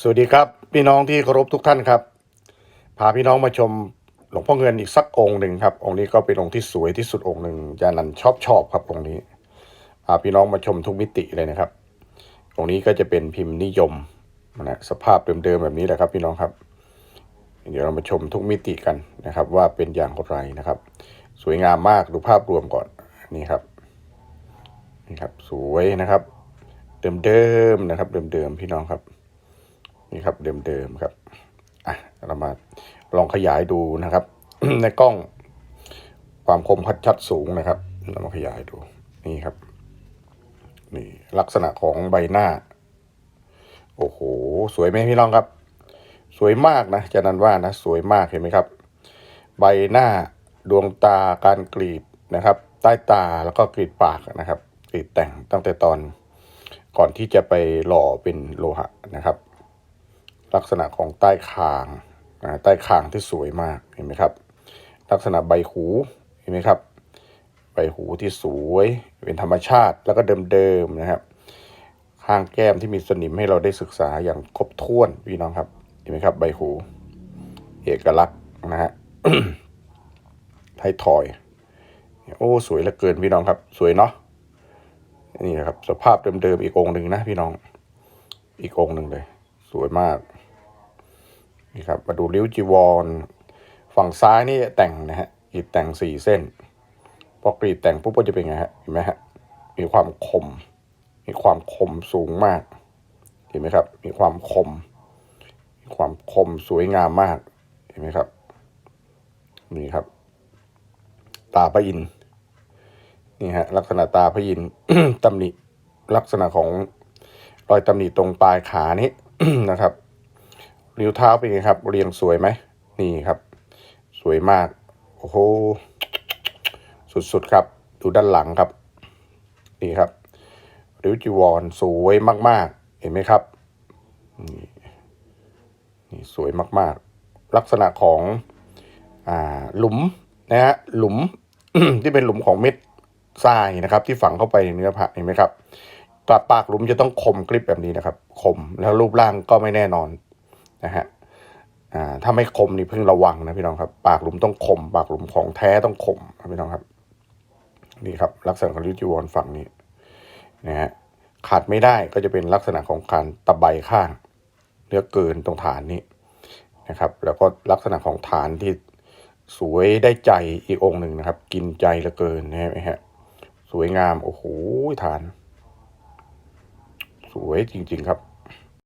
สวัสดีครับพี่น้องที่เคารพทุกท่านครับ พาพี่น้องมาชมหลวงพ่อเงินอีกสักองค์หนึ่งครับ องค์นี้ก็เป็นองค์ที่สวยที่สุดองค์หนึ่งยานันชอบชอบครับองค์นี้พาพี่น้องมาชมทุกมิติเลยนะครับ องค์นี้ก็จะเป็นพิมพ์นิยมนะสภาพเดิมๆแบบนี้แหละครับ พี่น้องครับ เดี๋ยวเรามาชมทุกมิติกันนะครับ ว่าเป็นอย่างไรนะครับ สวยงามมากดูภาพรวมก่อนนี่ครับนี่ครับ สวยนะครับ เดิมๆนะครับ เดิมๆพี่น้องครับ นี่ครับเดิมๆครับอะเรามาลองขยายดูนะครับ ในกล้องความคมชัดสูงนะครับ เรามาขยายดูนี่ครับนี่ลักษณะของใบหน้า โอ้โห สวยไหมพี่น้องครับ สวยมากนะจะนันว่านะ สวยมากเห็นไหมครับ ใบหน้าดวงตาการกรีดนะครับ ใต้ตาแล้วก็กรีดปากนะครับ กรีดแต่งตั้งแต่ตอนก่อนที่จะไปหล่อเป็นโลหะนะครับ ลักษณะของใต้คางใต้คางที่สวยมากเห็นไหมครับ ลักษณะใบหูเห็นไหมครับ ใบหูที่สวยเป็นธรรมชาติแล้วก็เดิมๆนะครับข้างแก้มที่มีสนิมให้เราได้ศึกษาอย่างครบถ้วนพี่น้องครับเห็นไหมครับ ใบหู เอกลักษณ์นะฮะไทยทอย โอ้สวยเหลือเกินพี่น้องครับ สวยเนาะนี่นะครับ สภาพเดิมๆอีกองหนึ่งนะพี่น้อง อีกองหนึ่งเลย สวยมาก นี่ครับมาดูริ้วจีวร ฝั่งซ้ายนี่แต่งนะฮะกรีดแต่งสี่เส้น พอกรีดแต่งปุ๊บก็จะเป็นไงฮะเห็นไหมฮะมีความคม มีความคมสูงมาก เห็นไหมครับ มีความคม มีความคมสวยงามมาก เห็นไหมครับ นี่ครับ ตาพระอินนี่ฮะลักษณะตาพระอินตำหนิลักษณะของรอยตำหนิตรงปลายขานี้นะครับ ริ้วเท้าเป็นไงครับ เรียงสวยไหมนี่ครับ สวยมาก โอ้โห สุดๆครับ ดูด้านหลังครับ นี่ครับ ริ้วจีวรสวยมากๆ เห็นไหมครับนี่นี่สวยมากๆ ลักษณะของอ่าหลุมนะฮะหลุมที่เป็นหลุมของเม็ดทรายนะครับ ที่ฝังเข้าไปในเนื้อผ้าเห็นไหมครับปากปากหลุมจะต้องคมกริบแบบนี้นะครับคมแล้วรูปร่างก็ไม่แน่นอน นะฮะอ่าถ้าไม่คมนี่เพิ่งระวังนะพี่น้องครับ ปากหลุมต้องคม ปากหลุมของแท้ต้องคมนะพี่น้องครับ นี่ครับ ลักษณะของริจีวรฝั่งนี้นะฮะขาดไม่ได้ก็จะเป็นลักษณะของการตะไบข้างเนื้อเกินตรงฐานนี้นะครับ แล้วก็ลักษณะของฐานที่สวยได้ใจอีกองหนึ่งนะครับ กินใจเหลือเกินนะฮะสวยงามโอ้โหฐาน สวยจริง ๆ ครับ